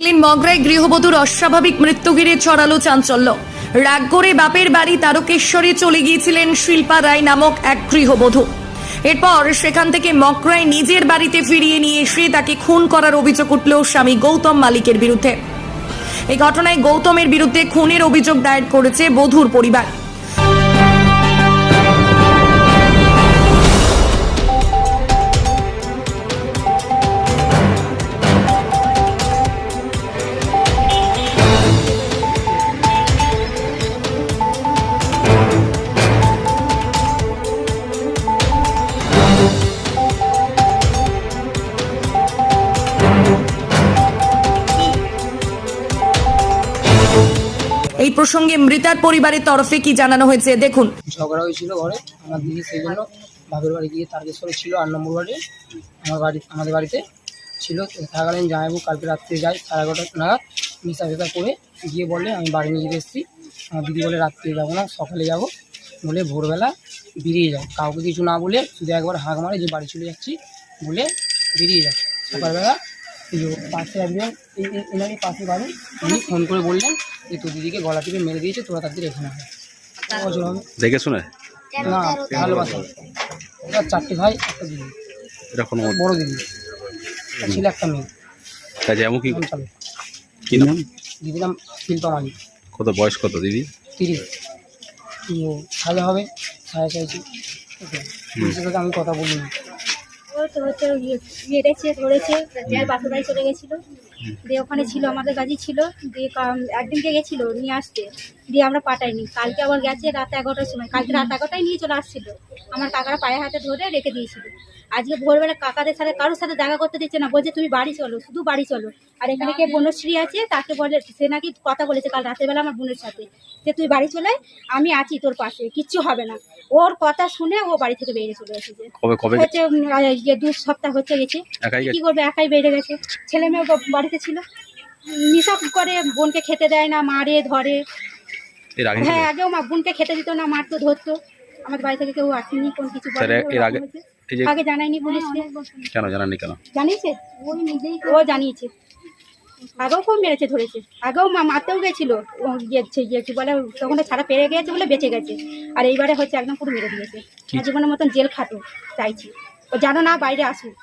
Clean মগরায় গৃহবধূর অস্বাভাবিক মৃত্যু ঘিরে ছড়ালো চাঞ্চল্য। রাগ করে বাপের বাড়ি তারকেশ্বরে চলে গিয়েছিলেন শিল্পা রায় নামক এক গৃহবধূ। এরপর সেখান থেকে মকরায় নিজের বাড়িতে ফিরিয়ে নিয়ে এসে তাকে খুন করার অভিযোগ উঠল স্বামী গৌতম মালিকের বিরুদ্ধে। এই ঘটনায় গৌতমের বিরুদ্ধে খুনের অভিযোগ দায়ের করেছে বধূর পরিবার। এই প্রসঙ্গে মৃতার পরিবারের তরফে কি জানানো হয়েছে? দেখুন। ঝগড়া হয়েছিল ঘরে, আমার দিদি সেই জন্য বাপের বাড়ি গিয়ে তারকেশ্বরে ছিল, আট নম্বর বাড়ি আমার বাড়ি, আমাদের বাড়িতে ছিল। থাকাকালীন জামাইবু কালকে রাত্রে যাই সাড়ে এগারোটা নাগাদ মিশা ফেসা করে গিয়ে বলে, আমি বাড়ি নিয়ে যেতে এসেছি। আমার দিদি বলে, রাত্রে যাব না, সকালে যাব। বলে, ভোরবেলা বেরিয়ে যায় কাউকে কিছু না বলে, শুধু একবার হাঁক মারে যে বাড়ি চলে যাচ্ছি বলে বেরিয়ে যায় সকালবেলা পাশে একজন এনারই পাশে বাড়ি। উনি ফোন করে বললেন যে তোর দিদিকে গলা টিপে মেরে দিয়েছে তোরা তাদের এখানে দেখে শুনে? না ভালোবাসা। চারটে ভাই একটা দিদি। এটা বড় দিদি। ছিল একটা মেয়ে। কাজে এমন কি এখন চলে। কি নাম? দিদির নাম শিল্পা মালিক। কত বয়স কত দিদি? তিরিশ। হবে চাইছি আমি কথা বলিনি। তো হচ্ছে মেরেছে ধরেছে যার বাপের বাড়ি চলে গেছিল। দিয়ে ওখানে ছিল আমাদের কাজই ছিল দিয়ে একদিনকে গেছিল নিয়ে আসতে দিয়ে আমরা পাঠাইনি। কালকে আবার গেছে রাত এগারোটার সময় কালকে রাত এগারোটায় নিয়ে চলে আসছিল। আমার কাকারা পায়ে হাতে ধরে রেখে দিয়েছিল। আজকে ভোরবেলা কাকাদের সাথে কারোর সাথে দেখা করতে দিচ্ছে না বলছে তুমি বাড়ি চলো শুধু বাড়ি চলো। আর এখানে কে বনশ্রী আছে তাকে বলে সে নাকি কথা বলেছে কাল রাতের বেলা আমার বোনের সাথে যে তুই বাড়ি চলে আমি আছি তোর পাশে কিচ্ছু হবে না। ওর কথা শুনে ও বাড়ি থেকে বেরিয়ে চলে এসেছে। হচ্ছে ইয়ে দু সপ্তাহ হচ্ছে গেছে। কি করবে একাই বেড়ে গেছে। ছেলে মেয়ে বা- বাড়িতে ছিল। নিশা করে বোনকে খেতে দেয় না মারে ধরে। হ্যাঁ আগেও মা বোনকে খেতে দিত না মারতো ধরতো। আমাদের বাড়ি থেকে কেউ আসেনি কোন কিছু আগে-। এই জানায়নি পুলিশকে। কেন জানাননি কেন? জানিয়েছে? ও জানিয়েছে। আগেও খুব মেরেছে ধরেছে। আগেও মা মারতেও গেছিল। ও গিয়েছে বলে তখন ছাড়া পেরে গিয়েছে বলে বেঁচে গেছে। আর এইবারে হচ্ছে একদম পুরো মেরে দিয়েছে। জীবনের মতন জেল খাটো চাইছি। ও জানো না বাইরে আসুক।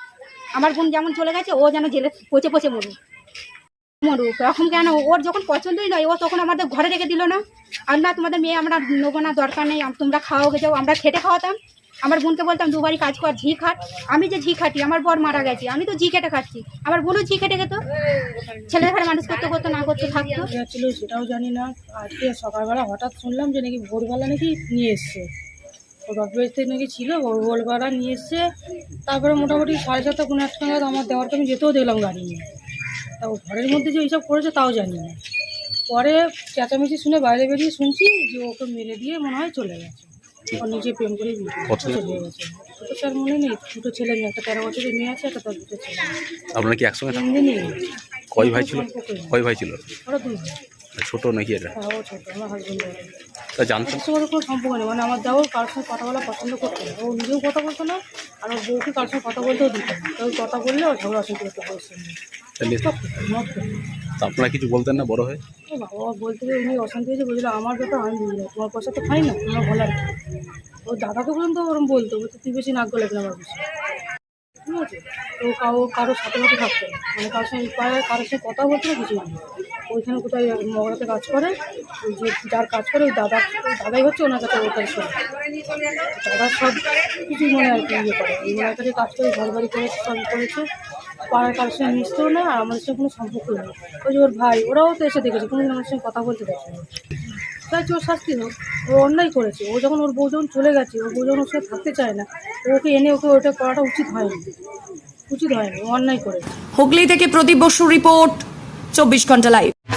আমার বোন যেমন চলে গেছে ও যেন জেলে পচে পচে মরুক। মরুক এরকম কেন? ওর যখন পছন্দই নয়, ও তখন আমাদের ঘরে রেখে দিল না। আর না, তোমাদের মেয়ে আমরা নেব না, দরকার নেই তোমরা খাওয়াও যাও। আমরা খেটে খাওয়াতাম। আমার বোনকে বলতাম দুবারই কাজ কর, ঝি খাট। আমি যে ঝি খাটি, আমার বর মারা গেছে। আমি তো ঝি খেটে খাচ্ছি। আমার বোনও ঝি খেটে খেত। ছেলে ঘরে মানুষ করতে করতে, না করতে থাকতো। সেটাও জানি না। আজকে সকালবেলা হঠাৎ শুনলাম যে নাকি ভোরবেলা নাকি নিয়ে এসছে। ওর বাপের নাকি ছিল ভোর ভোরবেলা নিয়ে এসছে। তারপরে মোটামুটি সাড়ে সাতটা আটটা নাগাদ আমার দেওয়ারকে আমি যেতেও দেখলাম গাড়ি নিয়ে। তা ও ঘরের মধ্যে যে এইসব করেছে তাও জানি না। পরে চেঁচামেচি শুনে বাইরে বেরিয়ে শুনছি যে ওকে মেরে দিয়ে মনে হয় চলে গেছে। ও নিজে প্রেম করে কত? চলে গেছে। ছোটো স্যার মনে নেই দুটো ছেলে মেয়ে একটা তেরো বছরের মেয়ে আছে একটা তার দুটো ছেলে। আপনারা কি একসঙ্গে থাকেন? তিনদিনই কয় ভাই ছিল? কয় ভাই ছিল? ওরা দুই ভাই। ছোট নাকি এটা? হ্যাঁ ও ছোটো আমার হাজবেন্ড তা আমার সঙ্গে কোনো সম্পর্ক নেই। মানে আমার দেওয়ার কারোর সঙ্গে কথা বলা পছন্দ করতো না। ও নিজেও কথা বলতো না আর ওর বউকে কারোর সঙ্গে কথা বলতেও দিত না। তো কথা বললে ও ঝগড়া শুরু করতে তাহলে তা আপনারা কিছু বলতেন না বড় হয়ে? বাবা বলতে গিয়ে উনি অশান্তি হয়েছে বলছিল আমার ব্যাপার আমি বুঝি না তোমার পয়সা তো খাই না তোমার বলার কি ও দাদাকে পর্যন্ত ওরম বলতো বলতো তুই বেশি নাক গলাবি না আমার বেশি ঠিক আছে? তো কাউ কারোর সাথে সাথে থাকতো না। মানে কারোর সঙ্গে কারোর সঙ্গে কথা বলতো না কিছু না ওইখানে কোথায় মগরাতে কাজ করে, ওই যে যার কাজ করে, ওই দাদা, দাদাই হচ্ছে ওনার কাছে কাছে শোনে। দাদা সব কিছু মনে আর কি ইয়ে করে। ওনার কাছে কাজ করে, ঘর বাড়ি করে, সব করেছে। পাড়ার কারোর সঙ্গে মিশতেও না, আর আমাদের সঙ্গে কোনো সম্পর্ক নেই। ওই যে ওর ভাই, ওরাও তো এসে দেখেছে, কোনো আমার সঙ্গে কথা বলতে দেখে চাইছে ওর শাস্তি হোক, ও অন্যায় করেছে। ও যখন ওর বউ যখন চলে গেছে, ওর বউ যখন ওর সঙ্গে থাকতে চায় না, ওকে এনে ওকে ওটা করাটা উচিত হয়নি। উচিত হয়নি অন্যায় করেছে। হুগলি থেকে প্রদীপ বসু রিপোর্ট, চব্বিশ ঘণ্টা লাইভ